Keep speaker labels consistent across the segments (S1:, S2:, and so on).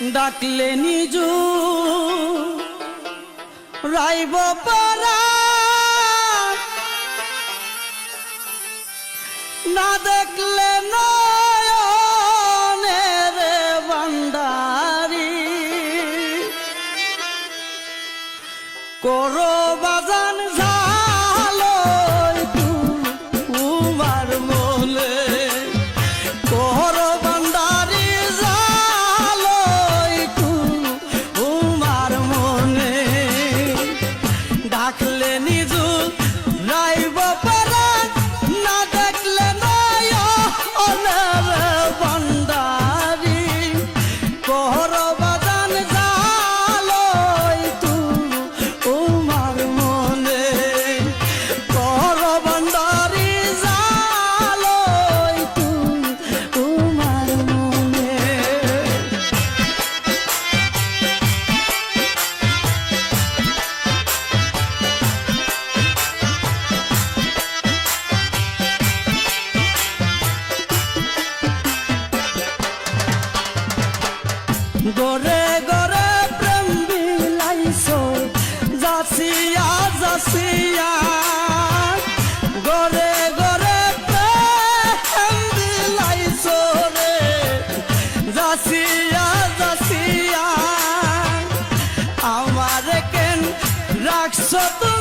S1: ডাকলে নিজু রাইব পারা। না দেখলে বাসিয়া গরে গরে প্রেম দিলাইছো রে। জাসিয়া জাসিয়া আমার কেন রাখছো তুমি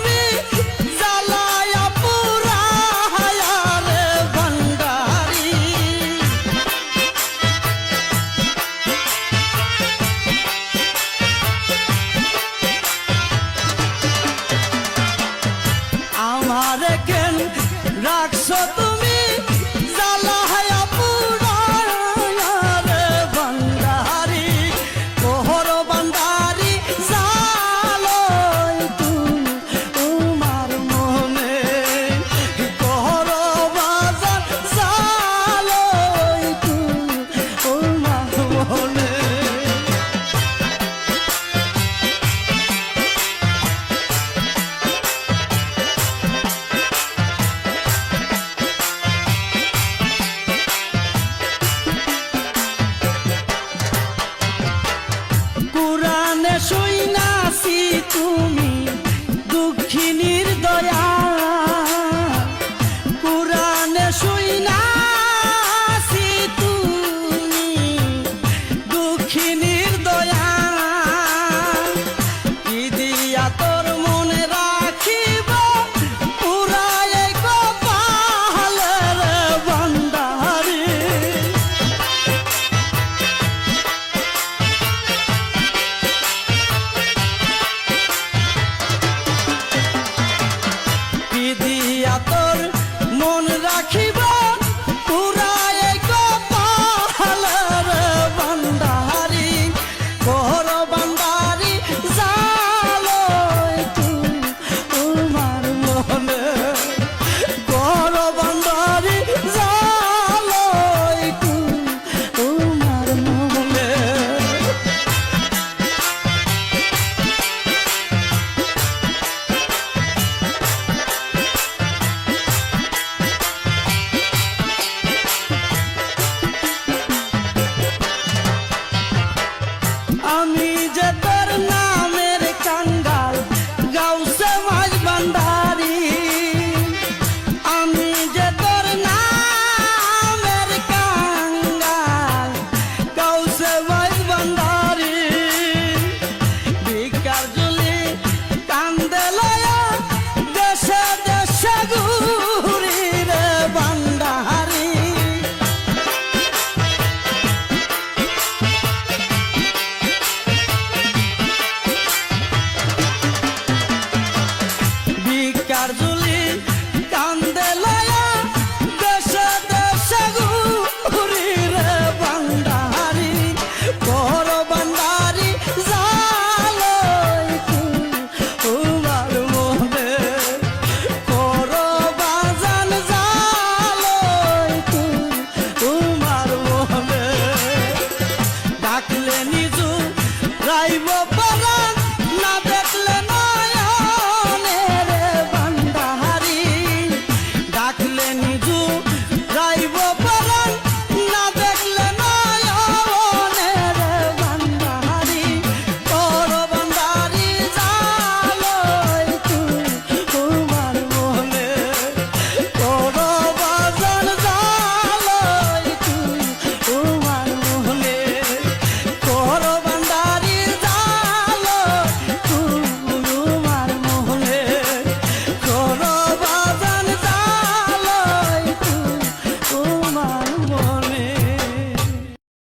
S1: শত anda রাইব পারা